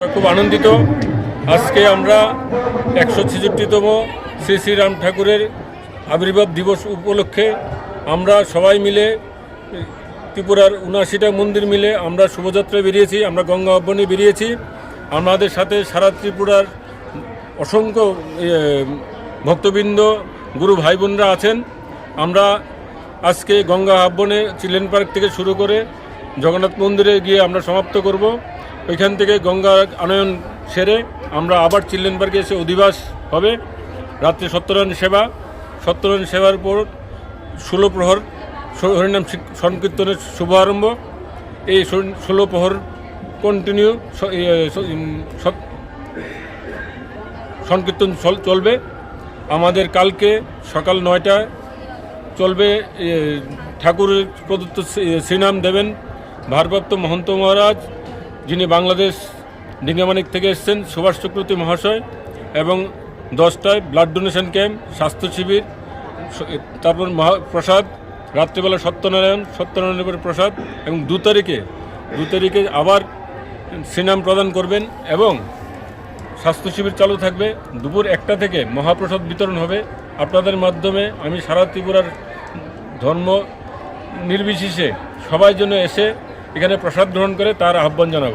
খুব আনন্দিত। আজকে আমরা একশো ছেষট্টিতম শ্রী শ্রীরাম ঠাকুরের আবির্ভাব দিবস উপলক্ষে আমরা সবাই মিলে, ত্রিপুরার উনআশিটা মন্দির মিলে আমরা শোভাযাত্রায় বেরিয়েছি, আমরা গঙ্গা আহ্বানে বেরিয়েছি। আমাদের সাথে সারা ত্রিপুরার অসংখ্য ভক্তবৃন্দ, গুরু ভাই বোনরা আছেন। আমরা আজকে গঙ্গা আহ্বানে চিলড্রেন পার্ক থেকে শুরু করে জগন্নাথ মন্দিরে গিয়ে আমরা সমাপ্ত করব। ওইখান থেকে গঙ্গা আনয়ন সেরে আমরা আবার চিলড্রেন পার্কে এসে অধিবাস হবে। রাত্রে সত্যনারায়ণ সেবা, সত্যনারায়ণ সেবার পর ষোলো প্রহর হরিনাম সংকীর্তনের শুভারম্ভ এই ষোল- প্রহর কন্টিনিউ সংকীর্তন চল- চলবে। আমাদের কালকে সকাল নয়টায় চলবে ঠাকুরের প্রদত্ত শ্রী- শ্রীনাম দেবেন ভারপ্রাপ্ত মহন্ত মহারাজ। যিনি বাংলাদেশ ডিঙ্গামানিক থেকে এসেছেন, সুভাষ চক্রবর্তী মহাশয় এবং দশটায় ব্লাড ডোনেশন ক্যাম্প, স্বাস্থ্য শিবির তারপর মহাপ্রসাদ রাত্রিবেলা সত্যনারায়ণ, সত্যনারায়ণের করে প্রসাদ এবং দু তারিখে দু তারিখে আবার শ্রীনাম প্রদান করবেন এবং স্বাস্থ্য শিবির চালু থাকবে। দুপুর একটা থেকে মহাপ্রসাদ বিতরণ হবে। আপনাদের মাধ্যমে আমি সারা ত্রিপুরার ধর্ম নির্বিশেষে সবাই জন্য এসে এখানে প্রসাদ গ্রহণ করে তার আহ্বান জানাব।